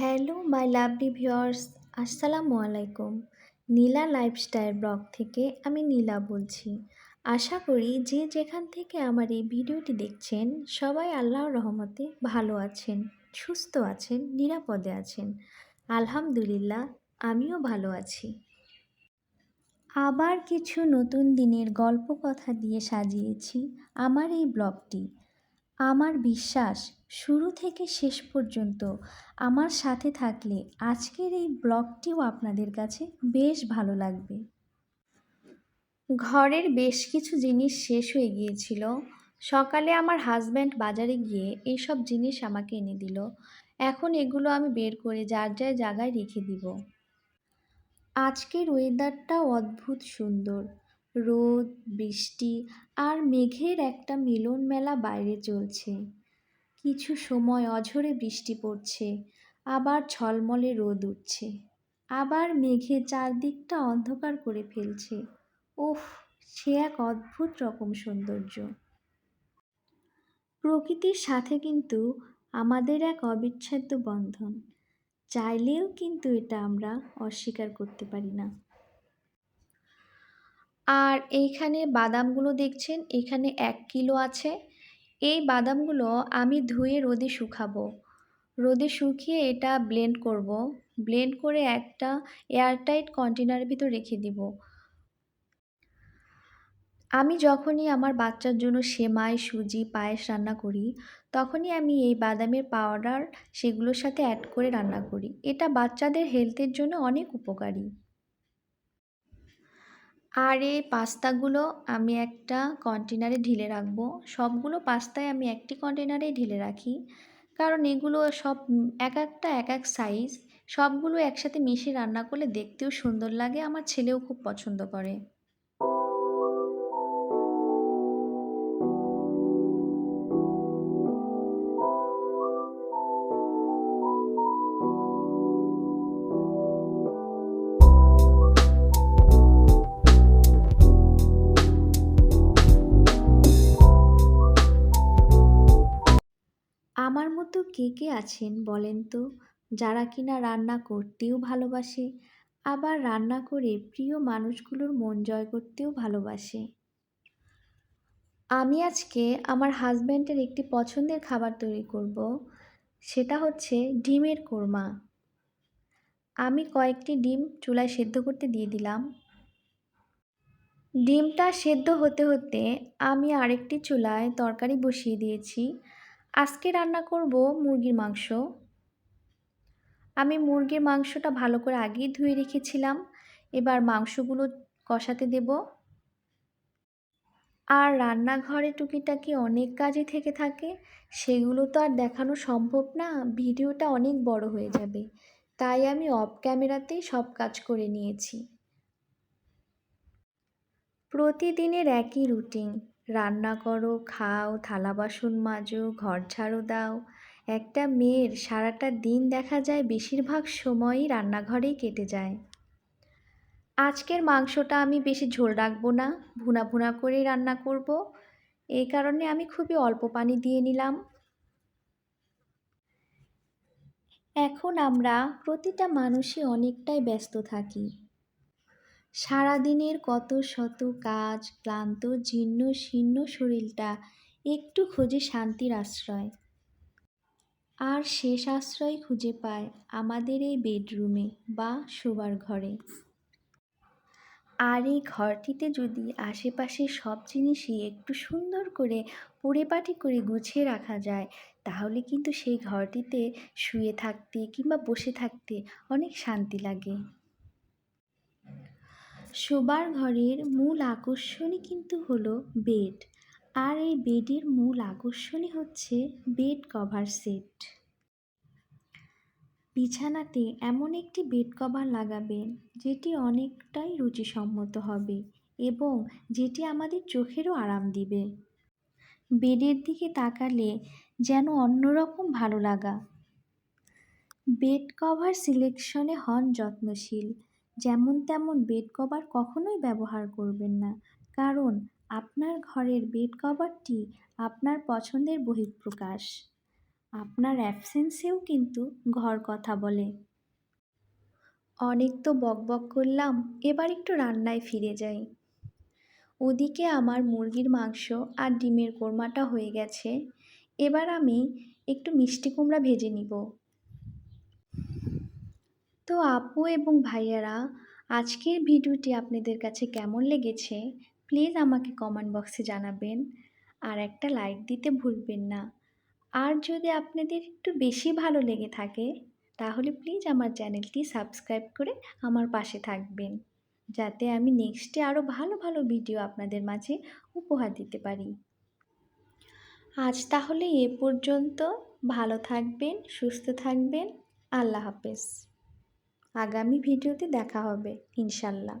Hello, my lovely viewers. আসসালামু আলাইকুম। নীলা lifestyle blog থেকে আমি নীলা বলছি। আশা করি যে যেখান থেকে আমার এই ভিডিওটি দেখছেন, সবাই আল্লাহর রহমতে ভালো আছেন, সুস্থ আছেন, নিরাপদে আছেন। আলহামদুলিল্লাহ, আমিও ভালো আছি। আবার কিছু নতুন দিনের গল্প কথা দিয়ে সাজিয়েছি আমার এই ব্লগটি। আমার বিশ্বাস শুরু থেকে শেষ পর্যন্ত আমার সাথে থাকলে আজকের এই ব্লগটিও আপনাদের কাছে বেশ ভালো লাগবে। ঘরের বেশ কিছু জিনিস শেষ হয়ে গিয়েছিল। সকালে আমার হাজব্যান্ড বাজারে গিয়ে এইসব জিনিস আমাকে এনে দিল। এখন এগুলো আমি বের করে যার যার জায়গায় রেখে দিব। আজকের ওয়েদারটাও অদ্ভুত সুন্দর। রোদ, বৃষ্টি আর মেঘের একটা মিলন মেলা বাইরে চলছে। কিছু সময় অঝরে বৃষ্টি পড়ছে, আবার ঝলমলে রোদ উঠছে, আবার মেঘে চারদিকটা অন্ধকার করে ফেলছে। উফ সে এক অদ্ভুত রকম সৌন্দর্য। প্রকৃতির সাথে কিন্তু আমাদের এক অবিচ্ছেদ্য বন্ধন, চাইলেও কিন্তু এটা আমরা অস্বীকার করতে পারি না। আর এইখানে বাদামগুলো দেখছেন, এখানে এক কিলো আছে। এই বাদামগুলো আমি ধুয়ে রোদে শুকাবো। রোদে শুকিয়ে এটা ব্লেন্ড করব। ব্লেন্ড করে একটা এয়ারটাইট কন্টেনারের ভিতর রেখে দিব। আমি যখনই আমার বাচ্চার জন্য সেমাই, সুজি, পায়েস রান্না করি, তখনই আমি এই বাদামের পাউডার সেগুলোর সাথে অ্যাড করে রান্না করি। এটা বাচ্চাদের হেলথের জন্য অনেক উপকারী। আর এই পাস্তাগুলো আমি একটা কন্টেনারে ঢিলে রাখব। সবগুলো পাস্তায় আমি একটি কন্টেনারেই ঢিলে রাখি। কারণ এগুলো সব এক একটা, এক এক সাইজ সবগুলো একসাথে মিশিয়ে রান্না করলে দেখতেও সুন্দর লাগে, আমার ছেলেও খুব পছন্দ করে। কে কে আছেন বলেন তো? যারা কিনা রান্না করতেও ভালোবাসে, আবার রান্না করে প্রিয় মানুষগুলোর মন জয় করতেও ভালোবাসে। আমি আজকে আমার হাজব্যান্ডের একটি পছন্দের খাবার তৈরি করব, সেটা হচ্ছে ডিমের কোরমা। আমি কয়েকটি ডিম চুলায় সেদ্ধ করতে দিয়ে দিলাম। ডিমটা সেদ্ধ হতে হতে আমি আরেকটি চুলায় তরকারি বসিয়ে দিয়েছি। আজকে রান্না করব মুরগির মাংস। আমি মুরগির মাংসটা ভালো করে আগেই ধুয়ে রেখেছিলাম। এবার মাংসগুলো কষাতে দেব। আর রান্নাঘরে টুকিটাকি অনেক কাজই থেকে থাকে, সেগুলো তো আর দেখানো সম্ভব না, ভিডিওটা অনেক বড় হয়ে যাবে। তাই আমি অফ ক্যামেরাতেই সব কাজ করে নিয়েছি। প্রতিদিনের একই রুটিন। রান্না করো, খাও, থালা বাসন মাজো, ঘর ঝাড়ু দাও। একটা মেয়ের সারাটা দিন দেখা যায় বেশিরভাগ সময়ই রান্নাঘরেই কেটে যায়। আজকের মাংসটা আমি বেশি ঝোল রাখব না, ভুনা ভুনা করেই রান্না করব। এই কারণে আমি খুবই অল্প পানি দিয়ে নিলাম। এখন আমরা প্রতিটা মানুষই অনেকটাই ব্যস্ত থাকি। সারাদিনের কত শত কাজ, ক্লান্ত, জীর্ণ, শীর্ণ শরীরটা একটু খোঁজে শান্তির আশ্রয়। আর শেষ আশ্রয় খুঁজে পায় আমাদের এই বেডরুমে বা শোবার ঘরে। আর এই ঘরটিতে যদি আশেপাশে সব জিনিসই একটু সুন্দর করে পরিপাটি করে গুছিয়ে রাখা যায়, তাহলে কিন্তু সেই ঘরটিতে শুয়ে থাকতে কিংবা বসে থাকতে অনেক শান্তি লাগে। শোবার ঘরের মূল আকর্ষণই কিন্তু হলো বেড। আর এই বেডের মূল আকর্ষণই হচ্ছে বেড কভার সেট। বিছানাতে এমন একটি বেড কভার লাগাবেন যেটি অনেকটাই রুচিসম্মত হবে এবং যেটি আমাদের চোখেরও আরাম দিবে। বেডের দিকে তাকালে যেন অন্যরকম ভালো লাগা। বেড কভার সিলেকশনে হন যত্নশীল যেমন তেমন বেড কভার কখনোই ব্যবহার করবেন না। কারণ, আপনার ঘরের বেড কভারটি আপনার পছন্দের বহিঃপ্রকাশ। আপনার অ্যাবসেন্সেও কিন্তু ঘর কথা বলে। অনেক তো বকবক করলাম, এবার একটু রান্নায় ফিরে যাই। ওদিকে আমার মুরগির মাংস আর ডিমের কোরমাটা হয়ে গেছে। এবার আমি একটু মিষ্টি কুমড়া ভেজে নিব। তো আপু এবং ভাইয়ারা, আজকের ভিডিওটি আপনাদের কাছে কেমন লেগেছে? প্লিজ আমাকে কমেন্ট বক্সে জানাবেন। আর একটা লাইক দিতে ভুলবেন না। আর যদি আপনাদের একটু বেশি ভালো লেগে থাকে, তাহলে প্লিজ আমার চ্যানেলটি সাবস্ক্রাইব করে আমার পাশে থাকবেন। যাতে আমি নেক্সটে আরও ভালো ভালো ভিডিও আপনাদের মাঝে উপহার দিতে পারি। আজ তাহলে এ পর্যন্ত। ভালো থাকবেন, সুস্থ থাকবেন। আল্লাহ হাফেজ। আগামী ভিডিওতে দেখা হবে ইনশাল্লাহ।